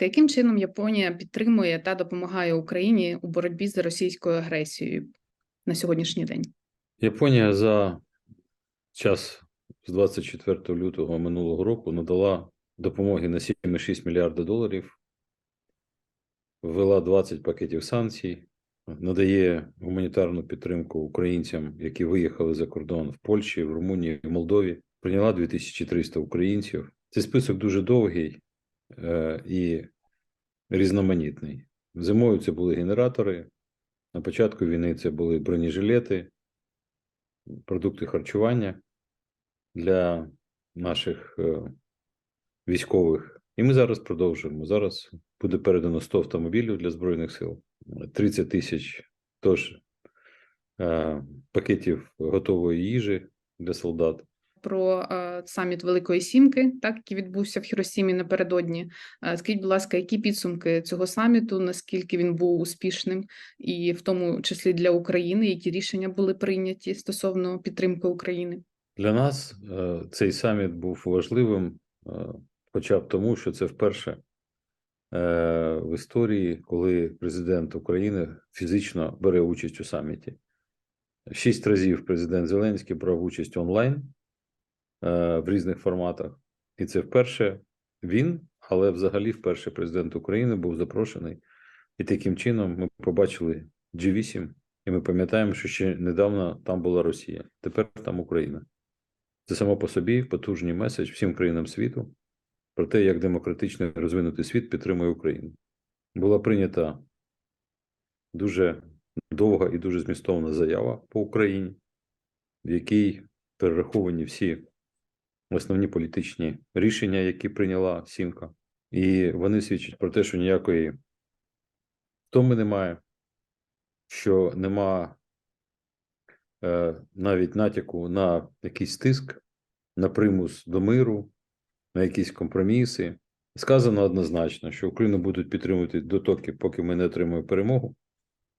Яким чином Японія підтримує та допомагає Україні у боротьбі з російською агресією на сьогоднішній день? Японія за час з 24 лютого минулого року надала допомоги на 7,6 мільярда доларів, ввела 20 пакетів санкцій, надає гуманітарну підтримку українцям, які виїхали за кордон в Польщі, в Румунії, в Молдові. Прийняла 2300 українців. Цей список дуже довгий і різноманітний. Зимою це були генератори. На початку війни це були бронежилети, продукти харчування для наших е, військових. І ми зараз продовжуємо. Зараз буде передано 100 автомобілів для Збройних сил, 30 тисяч тож е, пакетів готової їжі для солдат. Про е, саміт Великої Сімки, так який відбувся в Хіросімі напередодні. Е, скажіть, будь ласка, які підсумки цього саміту? Наскільки він був успішним, і в тому числі для України, які рішення були прийняті стосовно підтримки України? Для нас е, цей саміт був важливим, хоча б тому, що це вперше в історії, коли президент України фізично бере участь у саміті. Шість разів президент Зеленський брав участь онлайн в різних форматах, і це вперше він, але взагалі вперше президент України був запрошений. І таким чином ми побачили G8, і ми пам'ятаємо, що ще недавно там була Росія, тепер там Україна. Це само по собі потужний меседж всім країнам світу про те, як демократичний розвинутий світ підтримує Україну. Була прийнята дуже довга і дуже змістовна заява по Україні, в якій перераховані всі основні політичні рішення, які прийняла Сімка. І вони свідчать про те, що ніякої втоми немає, що нема е, навіть натяку на якийсь тиск, на примус до миру, на якісь компроміси. Сказано однозначно, що Україну будуть підтримувати дотоки, поки ми не отримаємо перемогу.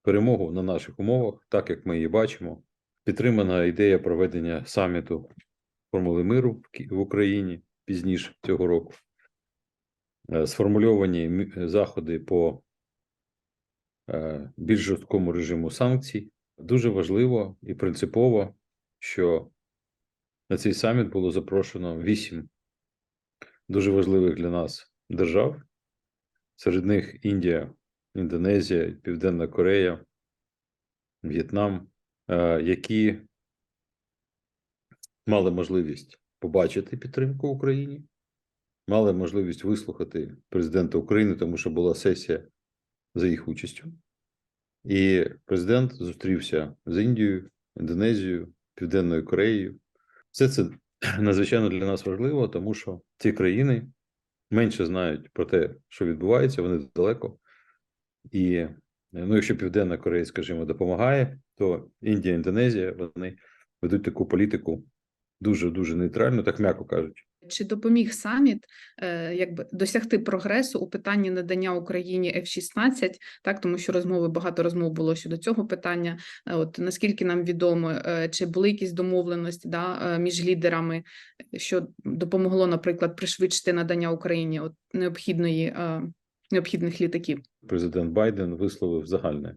Перемогу на наших умовах, так як ми її бачимо. Підтримана ідея проведення саміту формули миру в Україні пізніше цього року. Е, Сформульовані заходи по е, більш жорсткому режиму санкцій. Дуже важливо і принципово, що на цей саміт було запрошено вісім дуже важливих для нас держав. Серед них Індія, Індонезія, Південна Корея, В'єтнам, е, які мали можливість побачити підтримку Україні, мали можливість вислухати президента України, тому що була сесія за їх участю. І президент зустрівся з Індією, Індонезією, Південною Кореєю. Все це надзвичайно для нас важливо, тому що ці країни менше знають про те, що відбувається, вони далеко. І ну, якщо Південна Корея, скажімо, допомагає, то Індія, Індонезія вони ведуть таку політику дуже дуже нейтральну, так м'яко кажучи. Чи допоміг саміт е, якби досягти прогресу у питанні надання Україні F-16, так тому що розмови багато розмов було щодо цього питання. Е, От наскільки нам відомо, е, чи були якісь домовленості да, між лідерами, що допомогло, наприклад, пришвидшити надання Україні от необхідної необхідних літаків? Президент Байден висловив загальне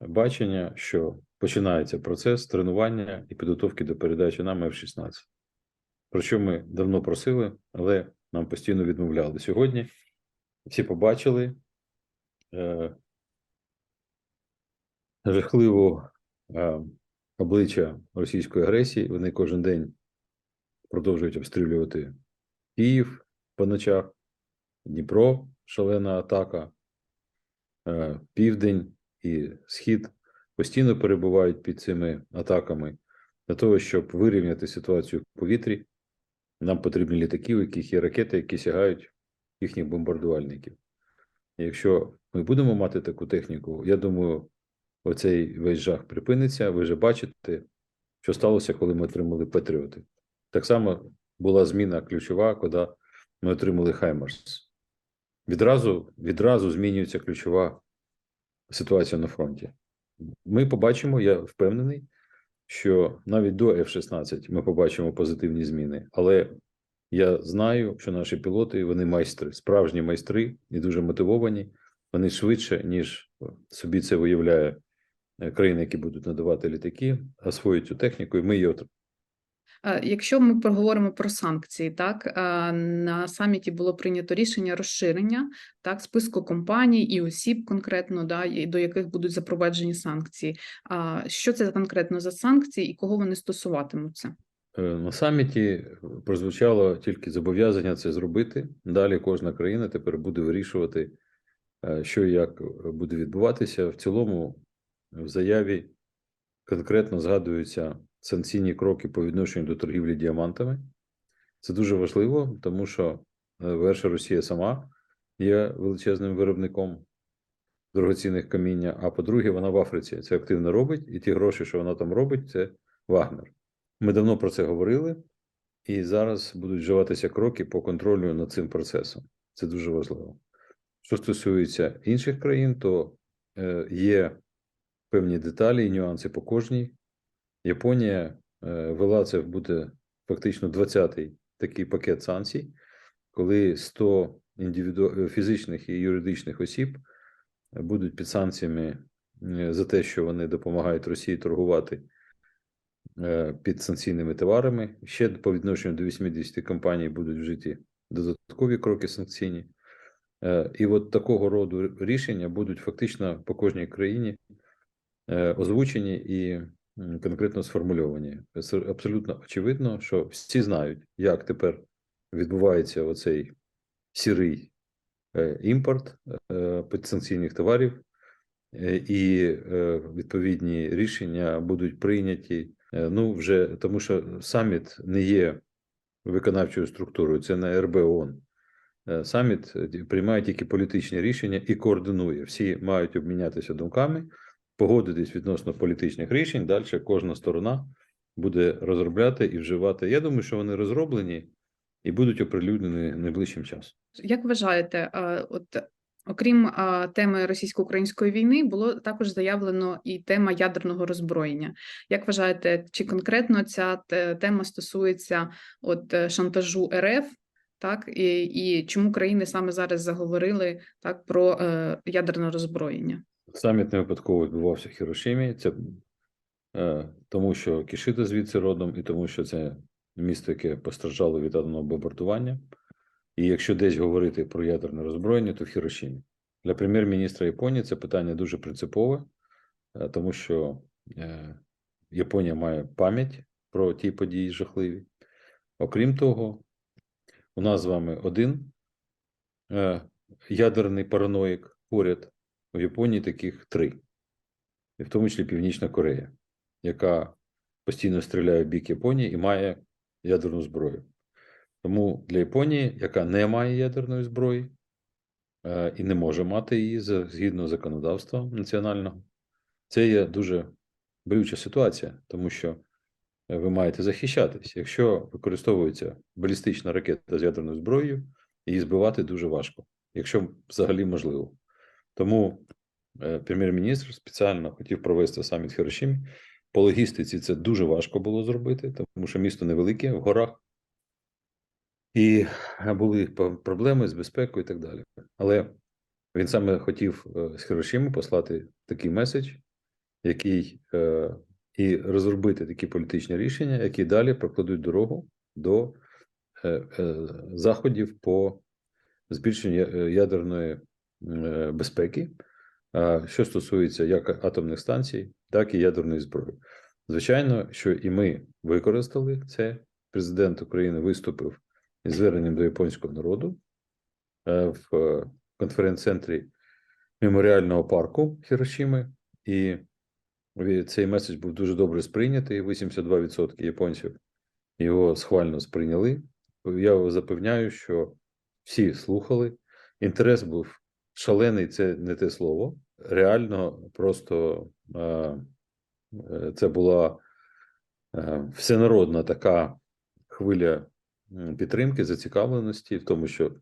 бачення, що починається процес тренування і підготовки до передачі нам F-16. Про що ми давно просили, але нам постійно відмовляли. Сьогодні всі побачили е, жахливу е, обличчя російської агресії. Вони кожен день продовжують обстрілювати Київ по ночах, Дніпро, шалена атака, е, південь і схід постійно перебувають під цими атаками. Для того, щоб вирівняти ситуацію в повітрі, нам потрібні літаки, у яких є ракети, які сягають їхніх бомбардувальників. І якщо ми будемо мати таку техніку, я думаю, оцей весь жах припиниться. Ви вже бачите, що сталося, коли ми отримали Патріоти. Так само була зміна ключова, коли ми отримали Хаймарс. Відразу, відразу змінюється ключова ситуація на фронті. Ми побачимо, я впевнений, що навіть до F-16 ми побачимо позитивні зміни, але Я знаю, що наші пілоти вони майстри, справжні майстри і дуже мотивовані. Вони швидше, ніж собі це виявляє е, країни, які будуть надавати літаки, освоюють цю техніку, і ми її Якщо ми поговоримо про санкції, так е, на саміті було прийнято рішення розширення так списку компаній і осіб конкретно, да, до яких будуть запроваджені санкції. А що це конкретно за санкції і кого вони стосуватимуться? Е, На саміті прозвучало тільки зобов'язання це зробити. Далі кожна країна тепер буде вирішувати, е, що і як буде відбуватися. В цілому, в заяві конкретно згадуються санкційні кроки по відношенню до торгівлі діамантами. Це дуже важливо, тому що, е, перше, Росія сама є величезним виробником дорогоцінних каміння. А по-друге, вона в Африці це активно робить, і ті гроші, що вона там робить, це Вагнер. Ми давно про це говорили, і зараз будуть вживатися кроки по контролю над цим процесом. Це дуже важливо. Що стосується інших країн, то е, є певні деталі і нюанси по кожній. Японія е, вела це буде фактично 20-й такий пакет санкцій, коли 100 індивіду... е, фізичних і юридичних осіб будуть під санкціями за те, що вони допомагають Росії торгувати е, під санкційними товарами. Ще по відношенню до 80 компаній будуть вжиті додаткові кроки санкційні. І от такого роду рішення будуть фактично по кожній країні озвучені і конкретно сформульовані. Абсолютно очевидно, що всі знають, як тепер відбувається оцей сірий е, імпорт е, підсанкційних товарів, е, і відповідні рішення будуть прийняті. Ну, вже тому що саміт не є виконавчою структурою, це не РБ ООН. Е, Саміт приймає тільки політичні рішення і координує. Всі мають обмінятися думками, погодитись відносно політичних рішень. Далі кожна сторона буде розробляти і вживати. Я думаю, що вони розроблені і будуть оприлюднені найближчим часом. Як вважаєте, от окрім теми російсько-української війни, було також заявлено і тема ядерного роззброєння. Як вважаєте, чи конкретно ця тема стосується от шантажу РФ? Так і, і чому країни саме зараз заговорили так про е, ядерне роззброєння? Саміт не випадково відбувався в Хірошимі. Це е, тому, що Кішида звідси родом, і тому, що це місто, яке постраждало від атомного бомбардування. І якщо десь говорити про ядерне роззброєння, то в Хірошимі. Для прем'єр-міністра Японії це питання дуже принципове, е, тому що е, Японія має пам'ять про ті події жахливі. Окрім того, у нас з вами один е, ядерний параноїк поряд. В Японії таких три, і в тому числі Північна Корея, яка постійно стріляє в бік Японії і має ядерну зброю. Тому для Японії, яка не має ядерної зброї е, і не може мати її згідно законодавства національного, це є дуже болюча ситуація, тому що е, ви маєте захищатись. Якщо використовується балістична ракета з ядерною зброєю, її збивати дуже важко, якщо взагалі можливо. Тому е, прем'єр-міністр спеціально хотів провести саміт в Хірошимі. По логістиці це дуже важко було зробити, тому що місто невелике в горах, і е, були проблеми з безпекою і так далі. Але він саме хотів е, з Хірошими послати такий меседж, який і розробити такі політичні рішення, які далі прокладуть дорогу до заходів по збільшенню ядерної безпеки, що стосується як атомних станцій, так і ядерної зброї. Звичайно, що і ми використали це. Президент України виступив із зверненням до японського народу е, в е, конференц-центрі меморіального парку Хірошіми, і цей меседж був дуже добре сприйнятий. 82% японців його схвально сприйняли. Я запевняю, що всі слухали. Інтерес був шалений, це не те слово. Реально, просто е, е, це була е, всенародна така хвиля підтримки, зацікавленості в тому, що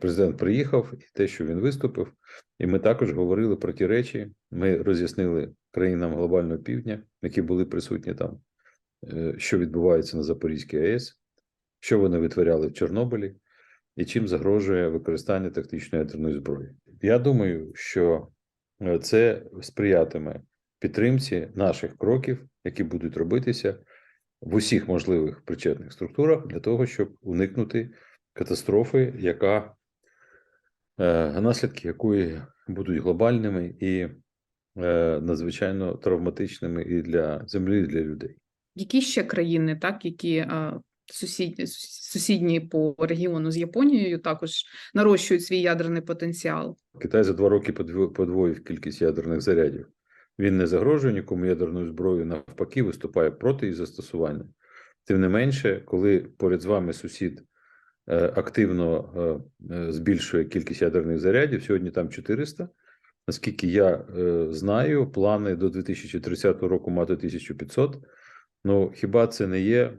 президент приїхав, і те, що він виступив. І ми також говорили про ті речі. Ми роз'яснили країнам глобального півдня, які були присутні там, що відбувається на Запорізькій АЕС, що вони витворяли в Чорнобилі і чим загрожує використання тактичної ядерної зброї. Я думаю, що е, це сприятиме підтримці наших кроків, які будуть робитися в усіх можливих причетних структурах для того, щоб уникнути катастрофи, яка е, наслідки якої будуть глобальними і е, надзвичайно травматичними і для землі, і для людей. Які ще країни, так, які сусідні, сусідні по регіону з Японією, також нарощують свій ядерний потенціал? Китай за два роки подвоїв кількість ядерних зарядів. Він не загрожує нікому ядерною зброєю, навпаки, виступає проти її застосування. Тим не менше, коли поряд з вами сусід е, активно е, е, збільшує кількість ядерних зарядів, сьогодні там 400. Наскільки я знаю, плани до 2030 року мати 1500. Ну хіба це не є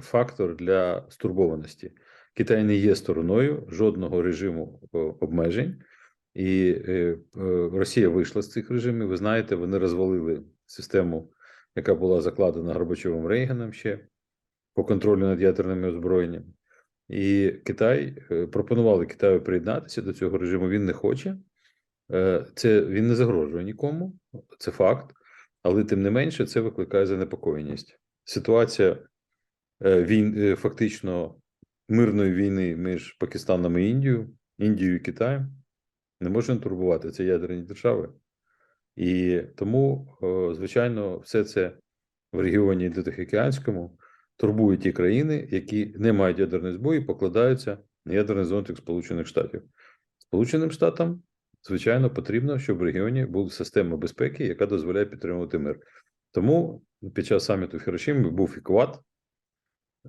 фактор для стурбованості? Китай не є стороною жодного режиму е, обмежень. І е, е, Росія вийшла з цих режимів. Ви знаєте, вони розвалили систему, яка була закладена Горбачовим Рейганом ще по контролю над ядерними озброєннями. І Китай пропонували Китаю приєднатися до цього режиму. Він не хоче. Це він не загрожує нікому, це факт. Але тим не менше, це викликає занепокоєність. Ситуація е, він е, фактично мирної війни між Пакистаном і Індією, Індією і Китаєм не може не турбувати це ядерні держави. І тому, е, звичайно, все це в регіоні Індотихоокеанському турбує ті країни, які не мають ядерної зброї, покладаються на ядерний зонтик Сполучених Штатів. Сполученим Штатам, звичайно, потрібно, щоб в регіоні була система безпеки, яка дозволяє підтримувати мир. Тому під час саміту в Хірошимі був і Квад,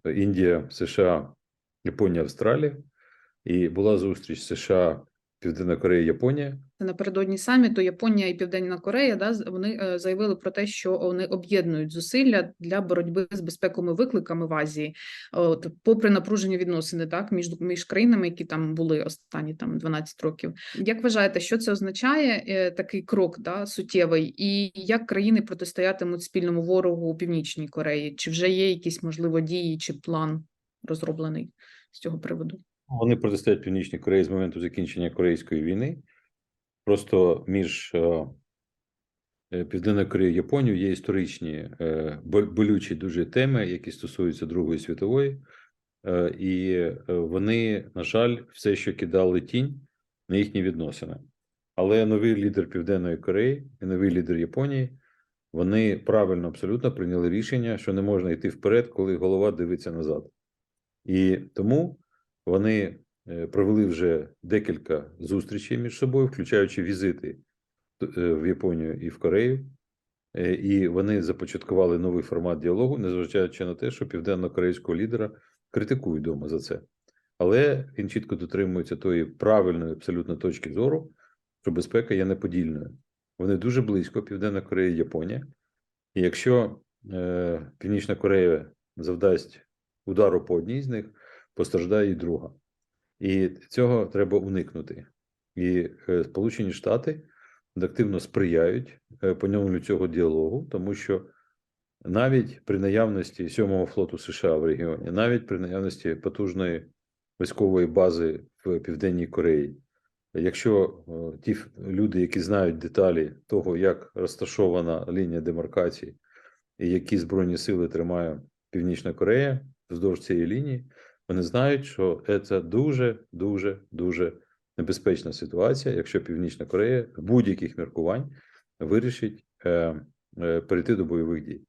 Індія, США, Японія, Австралія, і була зустріч США, Південна Корея, Японія. Напередодні саміту Японія і Південна Корея да, вони е, заявили про те, що вони об'єднують зусилля для боротьби з безпековими викликами в Азії. От, попри напружені відносини так, між, між країнами, які там були останні там 12 років. Як вважаєте, що це означає е, такий крок да, суттєвий, і як країни протистоятимуть спільному ворогу у Північній Кореї? Чи вже є якісь можливо дії чи план розроблений з цього приводу? Вони протистоять Північній Кореї з моменту закінчення Корейської війни. Просто між е, е, Південною Кореєю і Японією є історичні е, болючі дуже теми, які стосуються Другої світової, і вони, на жаль, все ще кидали тінь на їхні відносини. Але новий лідер Південної Кореї і новий лідер Японії вони правильно абсолютно прийняли рішення, що не можна йти вперед, коли голова дивиться назад. І тому вони е, провели вже декілька зустрічей між собою, включаючи візити е, в Японію і в Корею. Е, І вони започаткували новий формат діалогу, незважаючи на те, що південно-корейського лідера критикують вдома за це. Але він чітко дотримується тої правильної абсолютно точки зору, що безпека є неподільною. Вони дуже близько, Південна Корея і Японія. І якщо е, Північна Корея завдасть удару по одній з них, постраждає і друга. І цього треба уникнути. І е, Сполучені Штати активно сприяють е, поновленню цього діалогу, тому що навіть при наявності сьомого флоту США в регіоні, навіть при наявності потужної військової бази в Південній Кореї, якщо е, ті люди, які знають деталі того, як розташована лінія демаркації і які збройні сили тримає Північна Корея вздовж цієї лінії, вони знають, що це дуже, дуже, дуже небезпечна ситуація, якщо Північна Корея будь-яких міркувань вирішить е, е, перейти до бойових дій.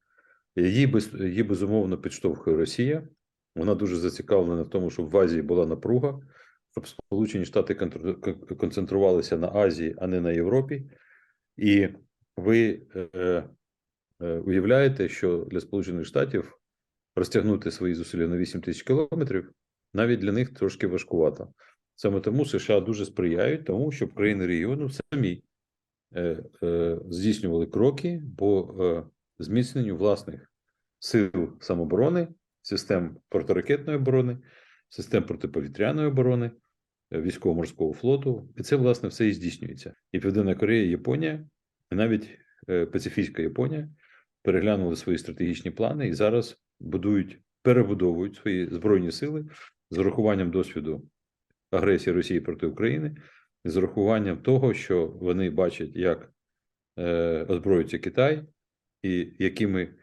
Її, без, її безумовно підштовхує Росія. Вона дуже зацікавлена в тому, щоб в Азії була напруга, щоб Сполучені Штати концентрувалися на Азії, а не на Європі. І ви е, е, уявляєте, що для Сполучених Штатів розтягнути свої зусилля на 8 тисяч кілометрів навіть для них трошки важкувато. Саме тому США дуже сприяють тому, щоб країни регіону самі е, е, здійснювали кроки по е, зміцненню власних сил самооборони, систем протиракетної оборони, систем протиповітряної оборони, е, військово-морського флоту. І це, власне, все і здійснюється. І Південна Корея, і Японія, і навіть е, Пацифійська Японія переглянули свої стратегічні плани і зараз будують перебудовують свої збройні сили з урахуванням досвіду агресії Росії проти України, з урахуванням того, що вони бачать, як е, озброюється Китай і якими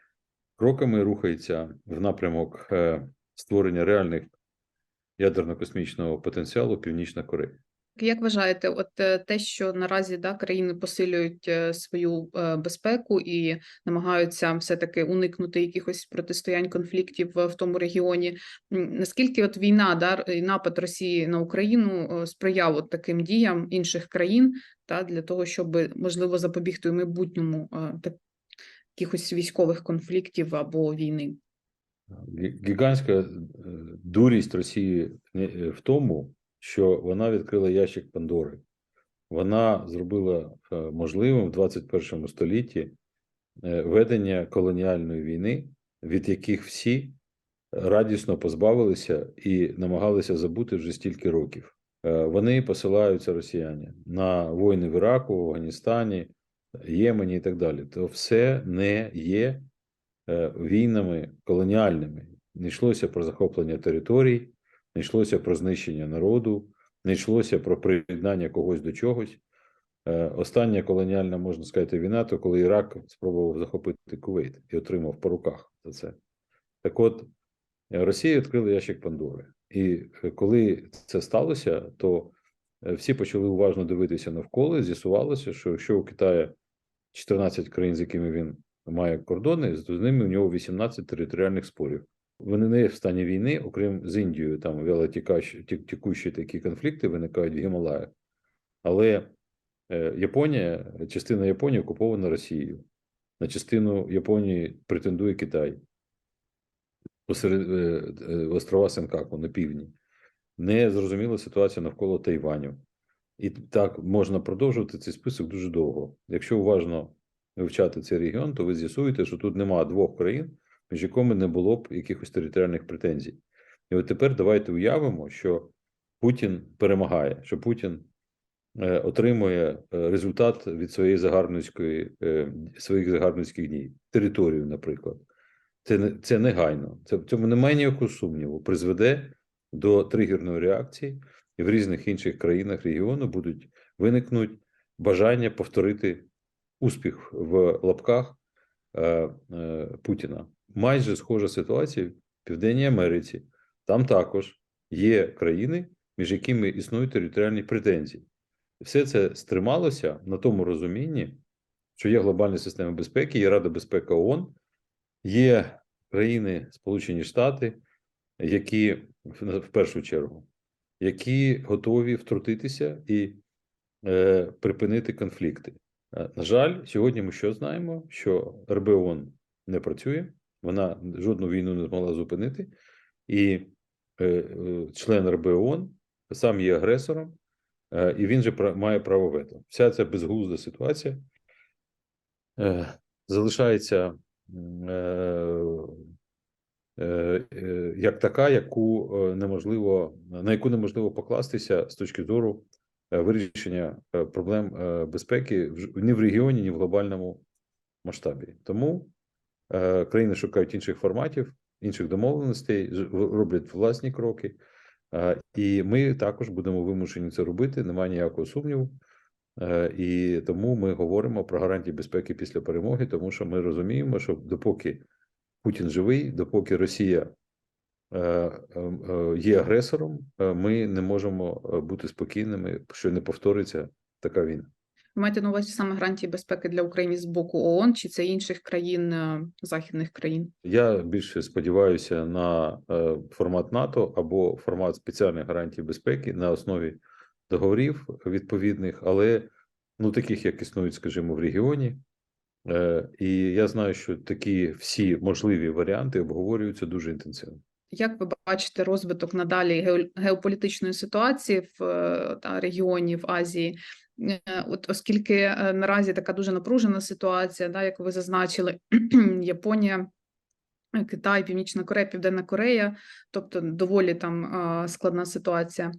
кроками рухається в напрямок е, створення реальних ядерно-космічного потенціалу Північна Корея. Як вважаєте, от е, те, що наразі да, країни посилюють е, свою е, безпеку і намагаються все-таки уникнути якихось протистоянь конфліктів в тому регіоні, наскільки от війна, да, і напад Росії на Україну сприяв от таким діям інших країн, та для того, щоб можливо запобігти майбутньому якихось військових конфліктів або війни? Гігантська дурість Росії в тому, що вона відкрила ящик Пандори. Вона зробила е, можливим в 21 столітті е, ведення колоніальної війни, від яких всі радісно позбавилися і намагалися забути вже стільки років. Е, Вони посилаються росіяни на воїни в Іраку, в Афганістані, Ємені і так далі. То все не є війнами колоніальними. Не йшлося про захоплення територій, не йшлося про знищення народу, не йшлося про приєднання когось до чогось. Е, Остання колоніальна, можна сказати, війна, то коли Ірак спробував захопити Кувейт і отримав по руках за це. Так от, Росія відкрила ящик Пандори. І е, коли це сталося, то е, всі почали уважно дивитися навколо. і З'ясувалося, що якщо у Китаї 14 країн, з якими він має кордони, з ними у нього 18 територіальних спорів. Вони не в стані війни, окрім з Індією, там вялотікущі такі конфлікти виникають в Гімалаях. Але е, Японія, частина Японії окупована Росією. На частину Японії претендує Китай посеред е, е, острова Сенкаку на півдні. Не зрозуміла ситуація навколо Тайваню. І так можна продовжувати цей список дуже довго. Якщо уважно вивчати цей регіон, то ви з'ясуєте, що тут немає двох країн, між якими не було б якихось територіальних претензій. І от тепер давайте уявимо, що Путін перемагає, що Путін е, отримує е, результат від своєї загарбницької е, своїх загарбницьких дій, територію, наприклад. Це це негайно. Це в цьому немає ніякого сумніву. Призведе до тригерної реакції, і в різних інших країнах регіону будуть виникнуть бажання повторити успіх в лапках Путіна. Майже схожа ситуація в Південній Америці. Там також є країни, між якими існують територіальні претензії. Все це стрималося на тому розумінні, що є глобальна система безпеки, є Рада безпеки ООН, є країни Сполучені Штати, які в першу чергу, які готові втрутитися і е, припинити конфлікти. Е, На жаль, сьогодні ми що знаємо? Що РБОН не працює, вона жодну війну не змогла зупинити, і е, е, член РБОН сам є агресором, і він же має право вето. Вся ця безглузда ситуація залишається як така, яку неможливо на яку неможливо покластися з точки зору вирішення е, проблем е, безпеки ні в регіоні, ні в глобальному масштабі. Тому е, країни шукають інших форматів, інших домовленостей, роблять власні кроки. Е, І ми також будемо вимушені це робити, немає ніякого сумніву. Е, І тому ми говоримо про гарантії безпеки після перемоги, тому що ми розуміємо, що допоки Путін живий, допоки Росія е, е, е, є агресором, е, ми не можемо е, бути спокійними, що не повториться така війна. Ви маєте на увазі саме гарантії безпеки для України з боку ООН, чи це інших країн, е, західних країн? Я більше сподіваюся на е, формат НАТО або формат спеціальних гарантій безпеки на основі договорів відповідних, але ну таких, як існують, скажімо, в регіоні. Е, І я знаю, що такі всі можливі варіанти обговорюються дуже інтенсивно. Як ви бачите розвиток надалі гео- геополітичної ситуації в е, та, регіоні в Азії? Е, От оскільки е, наразі така дуже напружена ситуація, да, як ви зазначили, Японія, Китай, Північна Корея, Південна Корея, тобто доволі там складна ситуація.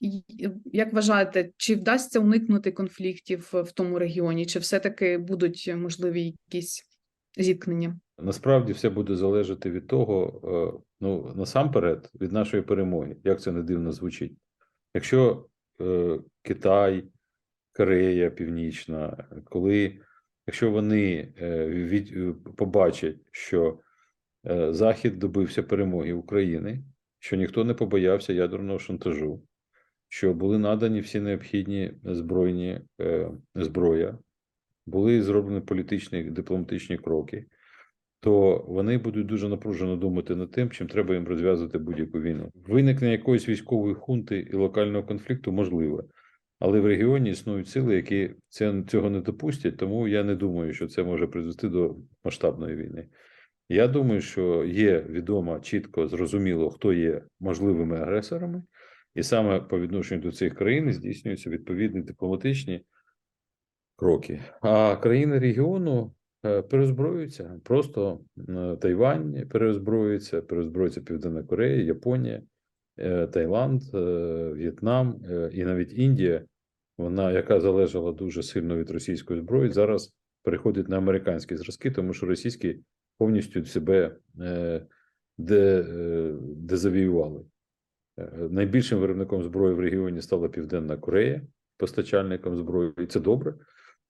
І Як вважаєте, чи вдасться уникнути конфліктів в тому регіоні, чи все-таки будуть можливі якісь зіткнення? Насправді все буде залежати від того, е, ну насамперед, від нашої перемоги, як це не дивно звучить. Якщо е, Китай, Корея Північна, коли якщо вони е, від, е, побачать, що е, Захід добився перемоги України, що ніхто не побоявся ядерного шантажу, що були надані всі необхідні збройні е, зброя, були зроблені політичні дипломатичні кроки, то вони будуть дуже напружено думати над тим, чим треба їм розв'язати будь-яку війну. Виникнення якоїсь військової хунти і локального конфлікту можливе, але в регіоні існують сили, які цього не допустять, тому я не думаю, що це може призвести до масштабної війни. Я думаю, що є відомо чітко зрозуміло, хто є можливими агресорами, і саме по відношенню до цих країн здійснюються відповідні дипломатичні кроки. А країни регіону перезброюються. Просто е, Тайвань перезброюється, перезброюється Південна Корея, Японія, е, Таїланд, е, В'єтнам е, і навіть Індія, вона яка залежала дуже сильно від російської зброї, зараз переходить на американські зразки, тому що російські повністю себе е, де, е, дезавіювали. Е, Найбільшим виробником зброї в регіоні стала Південна Корея, постачальником зброї, і це добре,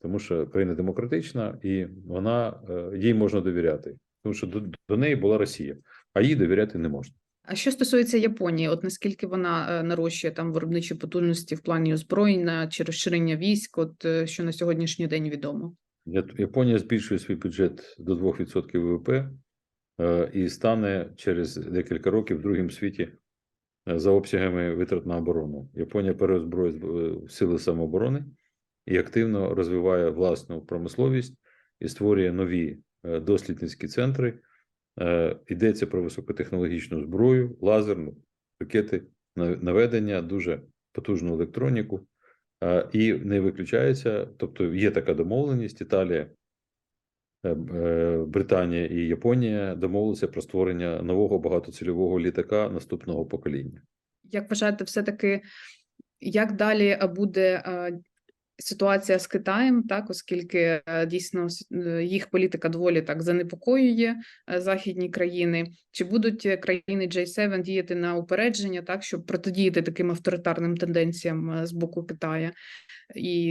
тому що країна демократична і вона е, їй можна довіряти, тому що до, до неї була Росія, а їй довіряти не можна. А що стосується Японії, от наскільки вона е, нарощує там виробничі потужності в плані озброєння чи розширення військ, от е, що на сьогоднішній день відомо? Японія збільшує свій бюджет до 2% ВВП і стане через декілька років в світі е, за обсягами витрат на оборону. Японія е, сили самооборони і активно розвиває власну промисловість і створює нові е, дослідницькі центри. Е, Йдеться про високотехнологічну зброю, лазерну, ракети наведення, дуже потужну електроніку. Е, І не виключається, тобто є така домовленість. Італія, Британія і Японія домовилися про створення нового багатоцільового літака наступного покоління. Як вважаєте, все-таки як далі буде ситуація з Китаєм, так, оскільки е, дійсно е, їх політика доволі так занепокоює е, західні країни, чи будуть країни J7 діяти на упередження, так, щоб протидіяти таким авторитарним тенденціям з боку Китая? І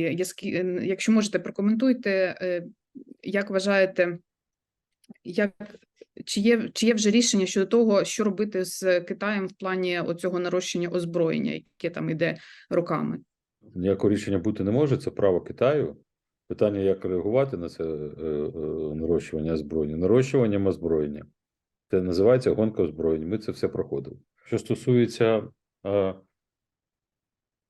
якщо можете, прокоментуйте, як вважаєте, як чи є, чи є вже рішення щодо того, що робити з Китаєм в плані оцього нарощення озброєння, яке там іде роками? Ніякого рішення бути не може, це право Китаю. Питання, як реагувати на це е, е, нарощування озброєння. Нарощуванням озброєння. Це називається гонка озброєнь. Ми це все проходили. Що стосується е,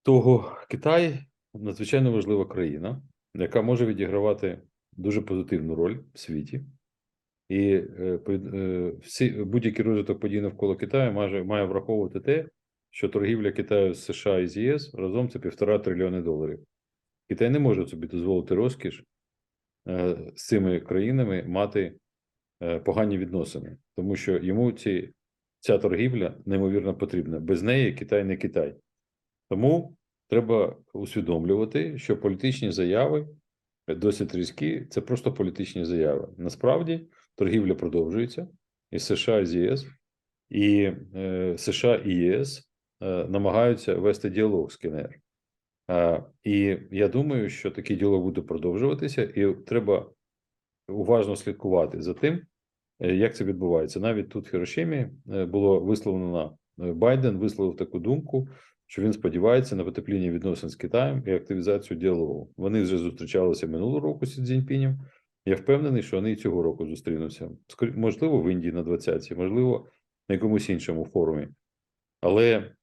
того, Китай надзвичайно важлива країна, яка може відігравати дуже позитивну роль в світі. І е, е, всі, будь-який розвиток подій навколо Китаю має, має враховувати те, що торгівля Китаю з США і з ЄС разом це півтора трильйони доларів. Китай не може собі дозволити розкіш е, з цими країнами мати е, погані відносини, тому що йому ці, ця торгівля неймовірно потрібна. Без неї Китай не Китай. Тому треба усвідомлювати, що політичні заяви досить різкі, це просто політичні заяви. Насправді торгівля продовжується і США з ЄС, і е, США і ЄС е, намагаються вести діалог з КНР. Е, і я думаю, що такий діалог буде продовжуватися, і треба уважно слідкувати за тим, е, як це відбувається. Навіть тут в Хірошимі е, було висловлено е, Байден висловив таку думку, що він сподівається на потепління відносин з Китаєм і активізацію діалогу. Вони вже зустрічалися минулого року з Цзіньпінем. Я впевнений, що вони і цього року зустрінуться. Можливо, в Індії на 20-ті, можливо, на якомусь іншому форумі. Але е, е, е,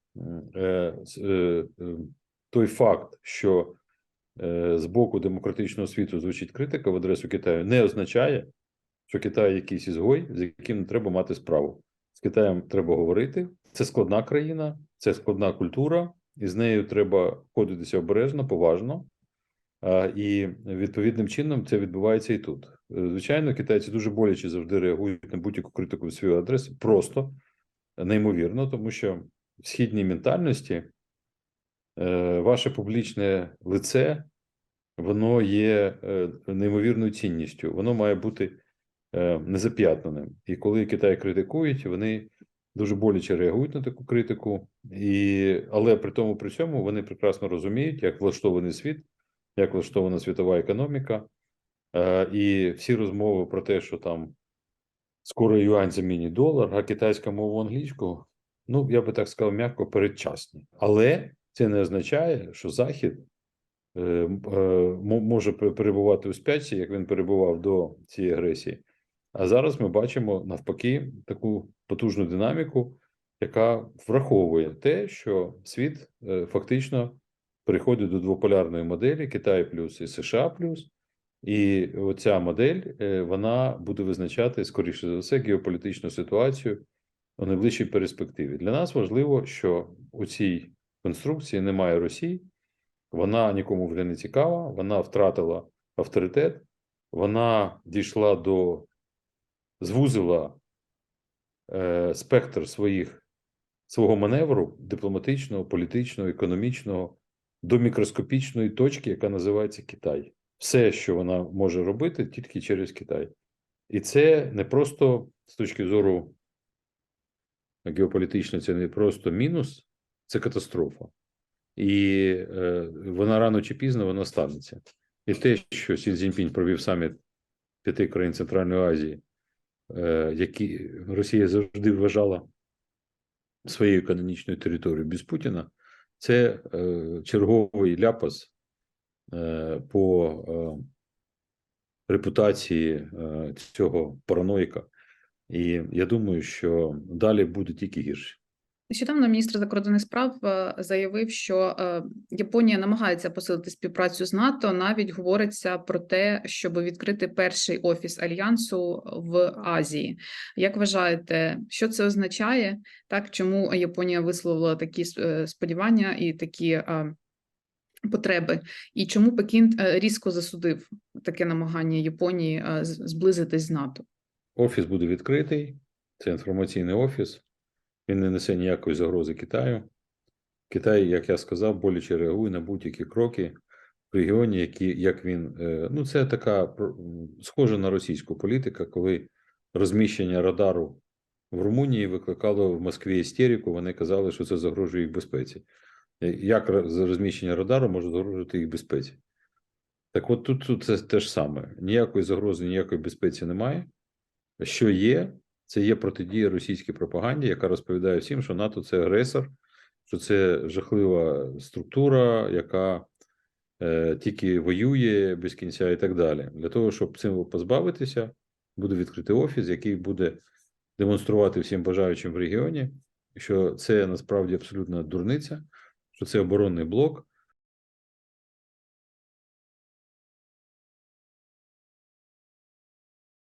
той факт, що е, з боку демократичного світу звучить критика в адресу Китаю, не означає, що Китай якийсь ізгой, з яким треба мати справу. З Китаєм треба говорити. Це складна країна, це складна культура, і з нею треба ходитися обережно, поважно. І відповідним чином це відбувається і тут. Е, Звичайно, китайці дуже боляче завжди реагують на будь-яку критику в свою адресу. Просто неймовірно, тому що в східній ментальності е, ваше публічне лице воно є е, неймовірною цінністю. Воно має бути е, незап'ятнаним. І коли Китай критикують, вони дуже боляче реагують на таку критику, і, але при тому при цьому вони прекрасно розуміють, як влаштований світ, як влаштована світова економіка, е, і всі розмови про те, що там скоро юань замінить долар, а китайська мова англійську, ну я би так сказав, м'яко передчасні. Але це не означає, що Захід е, е, може перебувати у спячці, як він перебував до цієї агресії. А зараз ми бачимо навпаки таку потужну динаміку, яка враховує те, що світ е, фактично переходить до двополярної моделі Китай плюс і США плюс. І оця модель вона буде визначати скоріше за все геополітичну ситуацію у найближчій перспективі. Для нас важливо, що у цій конструкції немає Росії, вона нікому вже не цікава, вона втратила авторитет, вона дійшла до звузила е, спектр своїх свого маневру дипломатичного, політичного, економічного до мікроскопічної точки, яка називається Китай. Все, що вона може робити, тільки через Китай. І це не просто з точки зору геополітичної, це не просто мінус, це катастрофа. І е, вона рано чи пізно вона станеться. І те, що Сі Цзіньпінь провів саміт п'яти країн Центральної Азії, е, які Росія завжди вважала своєю канонічною територією без Путіна, це е, черговий ляпас е, по е, репутації е, цього параноїка. І я думаю, що далі буде тільки гірше. Нещодавно міністр закордонних справ е, заявив, що е, Японія намагається посилити співпрацю з НАТО. Навіть говориться про те, щоб відкрити перший офіс альянсу в Азії. Як вважаєте, що це означає? Так, чому Японія висловила такі е, сподівання і такі потреби? І чому Пекін різко засудив таке намагання Японії зблизитись з НАТО? Офіс буде відкритий, це інформаційний офіс. Він не несе ніякої загрози Китаю. Китай, як я сказав, боляче реагує на будь-які кроки в регіоні, які як він. е, Ну, це така схожа на російську політика, коли розміщення радару в Румунії викликало в Москві істерику. Вони казали, що це загрожує їх безпеці. Е, Як розміщення радару може загрожувати їх безпеці? Так от тут, тут це те ж саме. Ніякої загрози, ніякої безпеці немає. Що є, це є протидія російській пропаганді, яка розповідає всім, що НАТО це агресор, що це жахлива структура, яка е, тільки воює без кінця і так далі. Для того, щоб цим позбавитися, буде відкритий офіс, який буде демонструвати всім бажаючим в регіоні, що це насправді абсолютна дурниця, що це оборонний блок,